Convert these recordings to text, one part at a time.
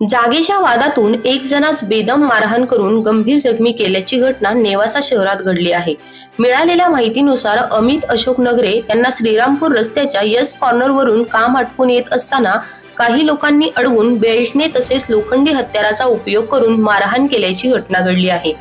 जागेच्या वादातून एक जणास बेदम मारहाण करून गंभीर जखमी केल्याची घटना नेवासा शहरात घडली आहे. मिळालेल्या माहितीनुसार अमित अशोक नगरे यांना श्रीरामपूर रस्त्याच्या यस कॉर्नरवरून काम आटपून येत असताना काही लोकांनी अडवून बेल्टने तसेच लोखंडी हत्याराचा उपयोग करून मारहाण केल्याची घटना घडली आहे.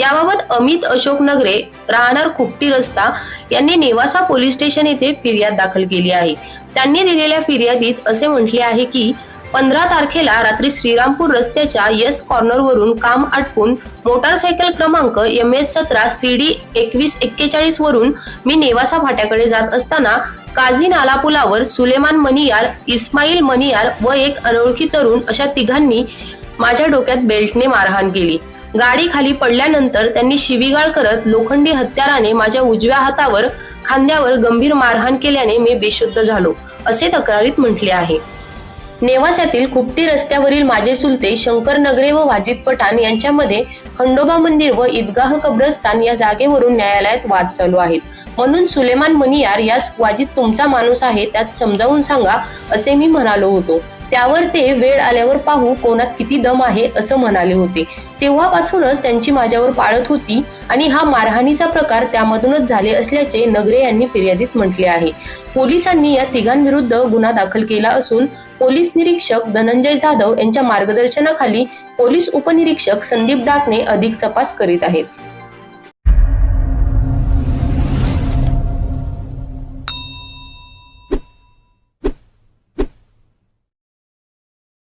याबाबत अमित अशोक नगरे राहणार खुपटी रस्ता यांनी नेवासा पोलीस स्टेशन येथे फिर्याद दाखल केली आहे. त्यांनी दिलेल्या फिर्यादीत असे म्हटले आहे की पंधरा तारखेला रात्री श्रीरामपूर रस्त्याच्या यस कॉर्नरवरून काम आटपून मोटारसायकल क्रमांक एम एस सतरा सी डी एकवीस एक्केचाळीस वरून मी नेवासा फाट्याकडे जात असताना काझी नाला पुलावर सुलेमान मनियार इस्माईल मनियार व एक अनोळखी तरुण अशा तिघांनी माझ्या डोक्यात बेल्टने मारहाण केली. गाडी खाली पडल्यानंतर त्यांनी शिवीगाळ करत लोखंडी हत्याराने माझ्या उजव्या हातावर खांद्यावर गंभीर मारहाण केल्याने मी बेशुद्ध झालो असे तक्रारीत म्हटले आहे. नेवासातील खुपटी रस्त्यावरील माझे चुलते शंकर नगरे व वाजिद पठाण यांच्यामध्ये खंडोबा मंदिर व ईदगाह कब्रस्तान या जागेवरून न्यायालयात वाद चालू आहेत. म्हणून सुलेमान मनियार यास वाजिद तुमचा माणूस आहे त्यात समजावून सांगा असे मी म्हणालो होतो. त्यावर ते वेळ आल्यावर पाहू कोणात किती दम आहे असं म्हणाले होते. तेव्हापासूनच त्यांची माझ्यावर पाळत होती आणि हा मारहाणीचा प्रकार त्यामधूनच झाले असल्याचे नगरे यांनी फिर्यादीत म्हटले आहे. पोलिसांनी या तिघांविरुद्ध गुन्हा दाखल केला असून पोलीस निरीक्षक धनंजय जाधव यांच्या मार्गदर्शनाखाली पोलीस उपनिरीक्षक संदीप डाकणे अधिक तपास करीत आहेत.